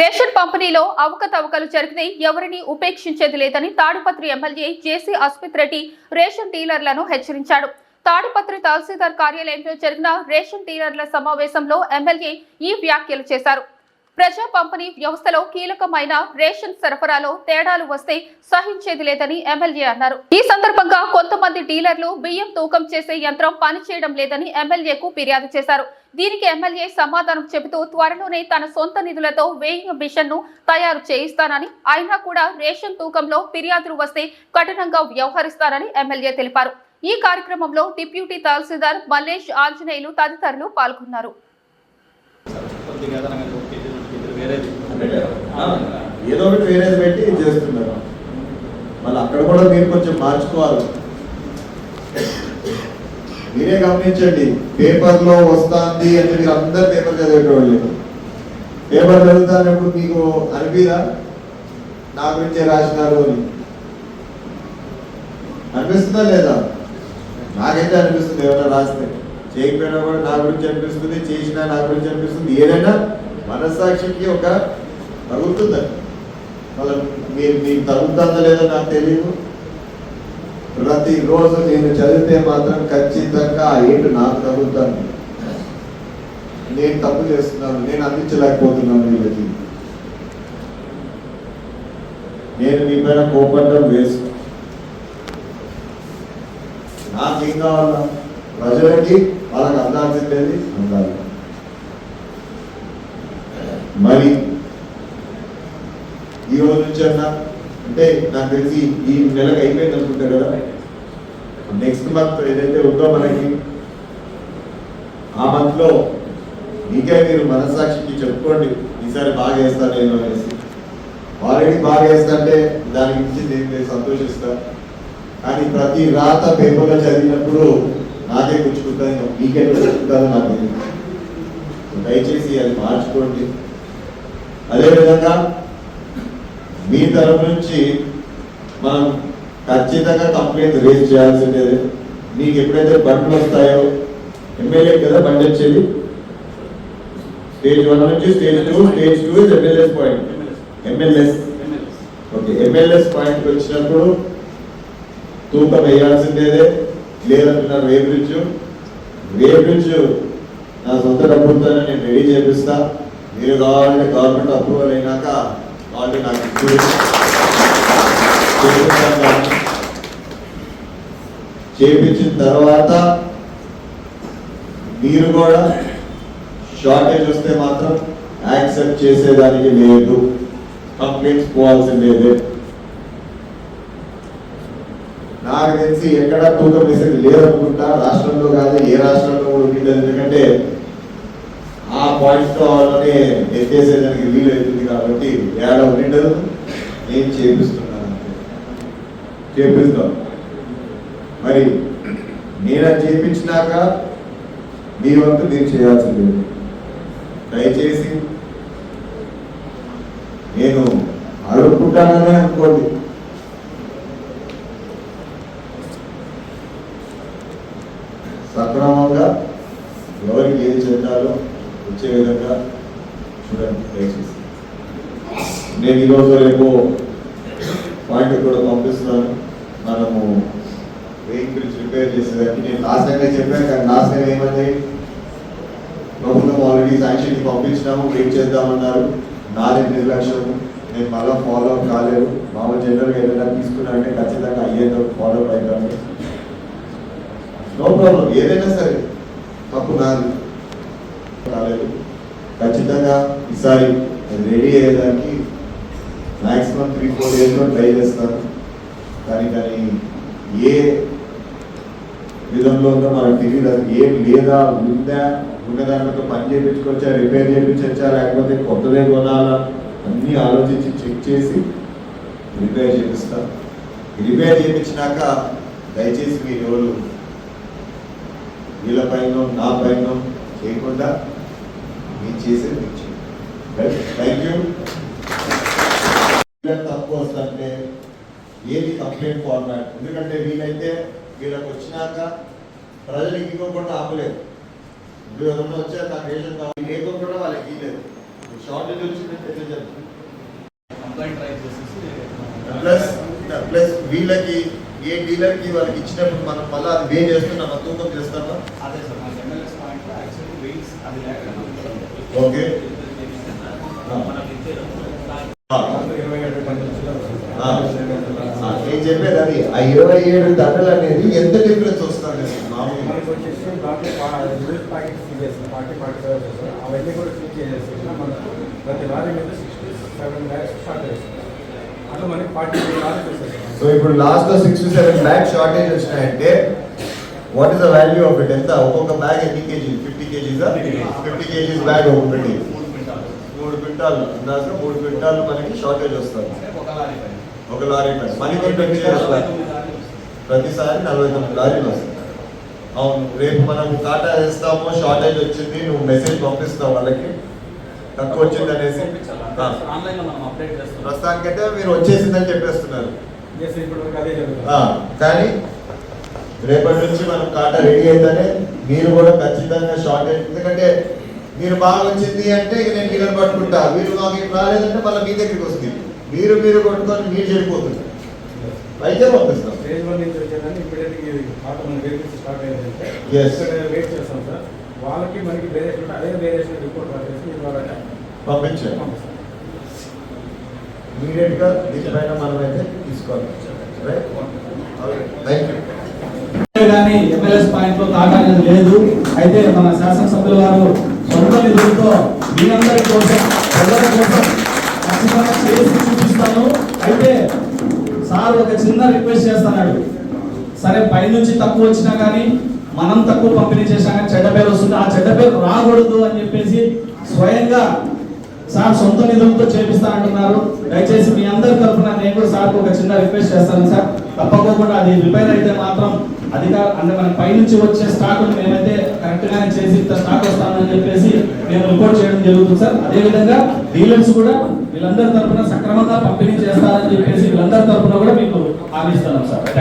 Ration పంపిణీలో అవకతవకలు జరిగినాయి. ఎవరిని ఉపేక్షించేది లేదని Tadipatri MLA JC Asmith Reddy ration డీలర్లను హెచ్చరించాడు. తాడిపత్రి తహసీల్దార్ కార్యాలయంలో జరిగిన రేషన్ డీలర్ల సమావేశంలో ఎమ్మెల్యే ఈ వ్యాఖ్యలు చేశారు. ప్రజా పంపిణీ వ్యవస్థలో కీలకమైన రేషన్ సరఫరాలో తేడాలు వస్తే సహించేది లేదని ఎమ్మెల్యే అన్నారు. ఈ సందర్భంగా కొంతమంది డీలర్లు బియ్యం తూకం చేసే యంత్రం పనిచేయడం లేదని ఎమ్మెల్యేకు ఫిర్యాదు చేశారు. దీనికి ఎమ్మెల్యే సమాధానం చెబుతూ త్వరలోనే తన సొంత నిధులతో వేయింగ్ మిషన్ను తయారు చేయిస్తానని అయినా కూడా రేషన్ తూకంలో ఫిర్యాదులు వస్తే కఠినంగా వ్యవహరిస్తానని ఎమ్మెల్యే తెలిపారు. ఈ కార్యక్రమంలో డిప్యూటీ తహసీల్దార్ మల్లేష్ ఆంజనేయులు తదితరులు పాల్గొన్నారు. వేరేది. ఏదో ఒకటి వేరేది పెట్టి చేస్తున్నారు. మళ్ళీ అక్కడ కూడా మీరు కొంచెం మార్చుకోవాలి. మీరే గమనించండి పేపర్లో వస్తుంది అంటే మీరు అందరు పేపర్ చదివేటోళ్ళు. పేపర్ చదువుతానప్పుడు మీకు అనిపిదా? నా గురించే రాసినారు అని. అనిపిస్తుందా లేదా? నాకైతే అనిపిస్తుంది ఏమైనా రాస్తే. చేయకపోయినా కూడా నా గురించి అనిపిస్తుంది చేసినా నా గురించి అనిపిస్తుంది. ఏదైనా మనస్సాక్షికి ఒక తగులుతుంది. మళ్ళీ మీరు మీకు తగులుతుందా లేదో నాకు తెలియదు ప్రతిరోజు నేను చదివితే మాత్రం ఖచ్చితంగా ఆ ఏంటి నాకు తగ్గుతాను నేను తప్పు చేస్తున్నాను. నేను అందించలేకపోతున్నాను వీళ్ళకి నేను మీ పైన కోపడ్డం వేసు నాకేం కావాలా? ప్రజలకి వాళ్ళకి అందాల్సిందేది అందాలి మరి ఈ రోజు నుంచి అన్నా అంటే నాకు తెలిసి ఈ నెలకు అయిపోయింది అనుకుంటా కదా. నెక్స్ట్ మంత్ ఏదైతే ఉందో మనకి ఆ మంత్లో మీకే మీరు మనసాక్షికి చెప్పుకోండి ఈసారి బాగా వేస్తా నేను అనేసి. ఆల్రెడీ బాగా వేస్తా అంటే దాని గురించి నేను సంతోషిస్తా. కానీ ప్రతి రాత పేపర్లో చదివినప్పుడు నాకే గుచ్చుకుంటుంది మీకే గుచ్చుకుంటుందో నాకు దయచేసి అది మార్చుకోండి. అదేవిధంగా మీ తరఫు నుంచి మనం ఖచ్చితంగా కంప్లైంట్ రేజ్ చేయాల్సిందే మీకు ఎప్పుడైతే బండ్లు వస్తాయో ఎమ్మెల్యే కదా బండి వచ్చేది? స్టేజ్ వన్ నుంచి stage two stage two is MLAs point MLAs okay MLAs పాయింట్కి వచ్చినప్పుడు తూకం వేయాల్సిందేదే. లేదంటున్నారు వే నుంచి వేపు నుంచి నా సొంత డబ్బులతోనే నేను రెడీ చేపిస్తాను మీరు కావాలంటే గవర్నమెంట్ అప్రూవల్ అయినాక వాళ్ళు నాకు చేపించిన తర్వాత మీరు కూడా షార్టేజ్ వస్తే మాత్రం యాక్సెప్ట్ చేసేదానికి లేదు. కంప్లైంట్స్ పోవాల్సిందేదే నాకు తెలిసి ఎక్కడ తూకం వేసేది లేదనుకుంటా. రాష్ట్రంలో కాదు ఏ రాష్ట్రంలో కూడా ఉండేది. ఎందుకంటే ఆ పాయింట్ వాళ్ళని ఎత్తేసేదానికి వీలు అవుతుంది కాబట్టి ఏడ ఉండదు నేను చేపిస్తున్నాను చేపిస్తాం. మరి నేను అది చేపించినాక మీ వంతు నేను చేయాల్సింది. దయచేసి నేను అడుక్కుంటాననే అనుకోండి. సక్రమంగా ఎవరికి ఏం చెందాలో వచ్చే విధంగా చూడండి దయచేసి. నేను ఈరోజు రేపు పాయింట్ కూడా పంపిస్తున్నాను. మనము వెహికల్స్ రిపేర్ చేసేదానికి నేను లాస్ట్ టైం చెప్పాను కానీ లాస్ట్ టైం ఏమంది? ప్రభుత్వం ఆల్రెడీ శాంక్షన్కి పంపించినాము వెయిట్ చేద్దామన్నారు. నాది నిర్లక్ష్యం నేను మళ్ళీ ఫాలో అప్ కాలేదు. మామూలు జనరల్గా ఏదైనా తీసుకున్నా అంటే ఖచ్చితంగా అయ్యేదో ఫాలో అప్ అవుతాను నో ప్రాబ్లం ఏదైనా సరే తప్పు నాది. కాలేదు ఖచ్చితంగా ఈసారి రెడీ అయ్యేదానికి మ్యాక్సిమం త్రీ ఫోర్ డేస్లో ట్రై చేస్తాను. కానీ కానీ ఏ విధంలో ఉందో మనకు తెలియదు అది ఏం లేదా ఉందా ఉన్నదానితో పని చేయించుకోవచ్చా రిపేర్ చేయించవచ్చా లేకపోతే కొత్తదే కొనాలా అన్నీ ఆలోచించి చెక్ చేసి రిపేర్ చేపిస్తాం. రిపేర్ చేయించినాక దయచేసి మీరు ఎవరు వీళ్ళ పైన నా పైన చేయకుండా నేను చేసేది చేయండి థ్యాంక్ యూ తక్కువ వస్తుంటే ఏది కంప్లైంట్ ఫార్మాట్ ఎందుకంటే వీలైతే వీళ్ళకి వచ్చినాక ప్రజలకు ఇవ్వకుండా ఆపలేదు. ఇప్పుడు ఏదన్నా వచ్చా నాకు రేషన్ కావాలి. లేకుండా వాళ్ళకి ఇవ్వలేదు షార్టేజ్ వచ్చిందంటే చేసేసి ప్లస్ ప్లస్ వీళ్ళకి ఏ డీలర్కి వాళ్ళకి ఇచ్చినప్పుడు మనం మళ్ళీ అది వే చేస్తున్నామా? తూకం చేస్తామా అదే సార్ యాక్చువల్లీ వెయిట్స్ అది లేక ఓకే. నేను చెప్పేది అది. ఆ ఇరవై ఏడు దండలు అనేది ఎంత డిఫరెన్స్ వస్తుంది అవన్నీ కూడా ఫిల్ చేసేసి మనకు ప్రతి లారీ మీద సిక్స్టీ సెవెన్ ల్యాక్స్ చేస్తాం. అట్లా మనకి ఫార్టీ సో ఇప్పుడు లాస్ట్లో six to seven bag shortage వచ్చినాయంటే what is the value of it ఎంత? ఒక్కొక్క బ్యాగ్ ఎన్ని KG fifty KGs fifty KGs. Bag ఒకటి మూడు క్వింటాలు. అందాజుగా మూడు క్వింటాల్ మనకి షార్టేజ్ వస్తుంది. ఒక లారీ పైన. లారీలు వస్తాయి. ప్రతిసారి నలభై తొమ్మిది లారీలు వస్తాయి. అవును రేపు మనం కాటా వేస్తాము షార్టేజ్ వచ్చింది నువ్వు మెసేజ్ పంపిస్తావు వాళ్ళకి. తక్కువ వచ్చింది అనేసి. మనం ప్రస్తుతానికైతే మీరు వచ్చేసిందని చెప్పేస్తున్నారు. కానీ రేపటి నుంచి మనం కాటా రెడీ అయితేనే మీరు కూడా ఖచ్చితంగా షార్టేజ్ ఎందుకంటే మీరు బాగా వచ్చింది అంటే ఇక నేను డీలర్ పట్టుకుంటా. మీరు మాకు ఏం రాలేదంటే మళ్ళీ మీ దగ్గరికి వస్తుంది. మీరు మీరు కొట్టుకొని మీరు చెడిపోతుంది. అయితే పంపిస్తాం. స్టేజ్ వన్ నుంచి వచ్చేదాన్ని ఇమీడియట్గా ఆటో మన స్టార్ట్ అయ్యిందంటే వెయిట్ చేస్తాం సార్. వాళ్ళకి మనకి వేరియేషన్ అదే వేరియేషన్ రిపోర్ట్ రాసేసి పంపిస్తాం. దీనిపైన మనం అయితే తీసుకోవాలి. రైట్ థ్యాంక్ యూ కానీ ఎమ్మెల్యేస్ పాయింట్లో లేదు. అయితే మన శాసనసభ్యుల వారు సొంత నిధులతో మీ అందరి కోసం ప్రజల కోసం ఖచ్చితంగా చేసి చూపిస్తాను. అయితే సార్ ఒక చిన్న రిక్వెస్ట్ చేస్తున్నాడు సరే పైనుంచి తక్కువ వచ్చినా కానీ మనం తక్కువ పంపిణీ చేసినా కానీ చెడ్డ పేరు వస్తుంది. ఆ చెడ్డ పేరు రాకూడదు అని చెప్పేసి స్వయంగా సార్ సొంత నిధులతో చేపిస్తానంటున్నారు. దయచేసి మీ అందరి తరఫున నేను కూడా సార్ ఒక చిన్న రిక్వెస్ట్ చేస్తాను సార్. తప్పకోకుండా అది రిపేర్ అయితే మాత్రం అది అంటే మన పైనుంచి వచ్చే స్టాక్ మేమైతే కరెక్ట్ చేసి ఇంత స్టాక్ వస్తామని చెప్పేసి మేము రిపోర్ట్ చేయడం జరుగుతుంది సార్. అదే విధంగా డీలర్స్ కూడా వీళ్ళందరి తరఫున సక్రమంగా పంపిణీ చేస్తారని చెప్పేసి వీళ్ళందరి తరఫున కూడా మీకు హామీ ఇస్తున్నాం సార్. థ్యాంక్